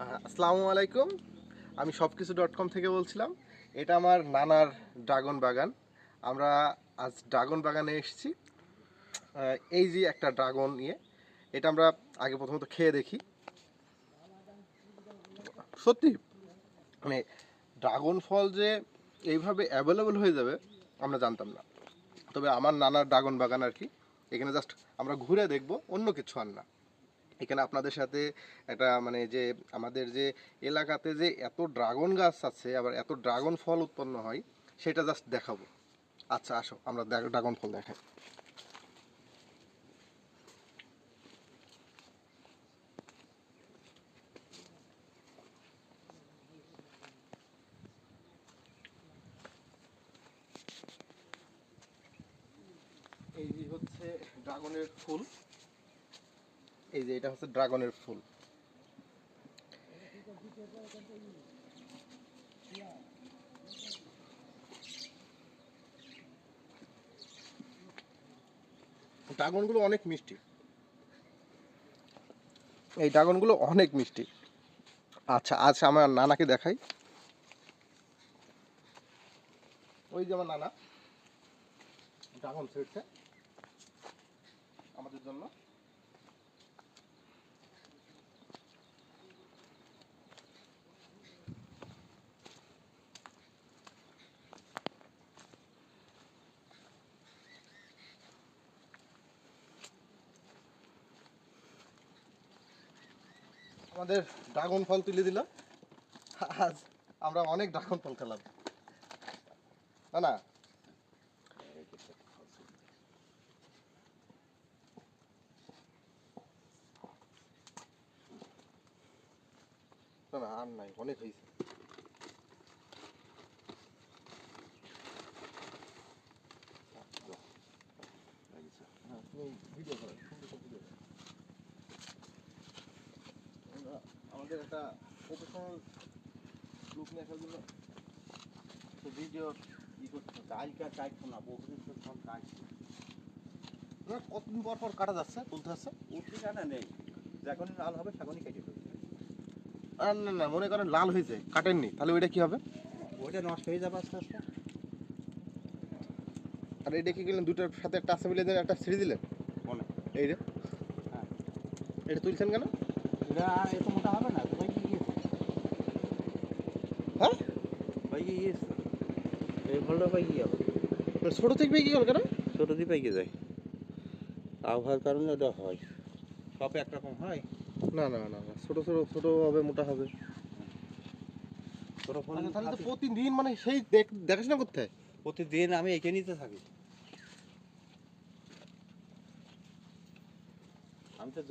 আসসালামু আলাইকুম। আমি সব কিছু ডট কম থেকে বলছিলাম। এটা আমার নানার ড্রাগন বাগান। আমরা আজ ড্রাগন বাগানে এসেছি। এই যে একটা ড্রাগন নিয়ে এটা আমরা আগে প্রথমত খেয়ে দেখি। সত্যি মানে ড্রাগন ফল যে এইভাবে অ্যাভেলেবল হয়ে যাবে, আমরা জানতাম না। তবে আমার নানার ড্রাগন বাগান আর কি। এখানে জাস্ট আমরা ঘুরে দেখব, অন্য কিছু আর না। এখানে আপনাদের সাথে একটা মানে যে আমাদের যে এলাকাতে যে এত ড্রাগন গাছ আছে, আবার এত ড্রাগন ফল উৎপন্ন হয়, সেটা জাস্ট দেখাবো। আচ্ছা আসো, আমরা ড্রাগন ফল দেখাই। এই হচ্ছে ড্রাগনের ফুল। এই যে এটা হচ্ছে ড্রাগনের ফুল। ড্রাগনগুলো অনেক মিষ্টি। এই ড্রাগনগুলো অনেক মিষ্টি। আচ্ছা আচ্ছা আমার নানাকে দেখাই। ওই যে আমার নানা, ড্রাগন ছেড়ছে আমাদের জন্য আমাদের ড্রাগন ফল তুলে দিল আজ আমরা অনেক ড্রাগন ফল খেলাম। না না। না না, আর নাই, অনেক হয়েছে। আমাদের একটা প্রফেশনাল লুক নেওয়ার জন্য তো ভিডিও ই করতে কালকে চাইছো না বহুদিন তো সব কাজ কতদিন পর পর কাটা যাচ্ছে তুলতে যাচ্ছে? উঠি জানা নেই। যখনই লাল হবে তখনই কেটে দেবে। আর না না মনে করেন লাল হয়েছে কাটেননি তাহলে ওইটা কি হবে? ওইটা নষ্ট হয়ে যাবে আস্তে আস্তে। আর এটা কি গেলেন দুটার সাথে একটা আছে বলে একটা ছিঁড়ে দিলেন? মনে এই রে। হ্যাঁ। এটা তুলছেন কেন? হ্যাঁ? ছোট থেকে কি গেল কেন? ছোটো দিয়ে পাইকে যায়? আবহাওয়ার কারণে ওটা হয়। সব একরকম হয়? না না না না ছোট ছোট ছোট হবে মোটা হবে। তাহলে তো প্রতিদিন মানে সেই দেখ- দেখাশোনা করতে হয়? প্রতিদিন আমি এখানেই তো থাকি। আমি তো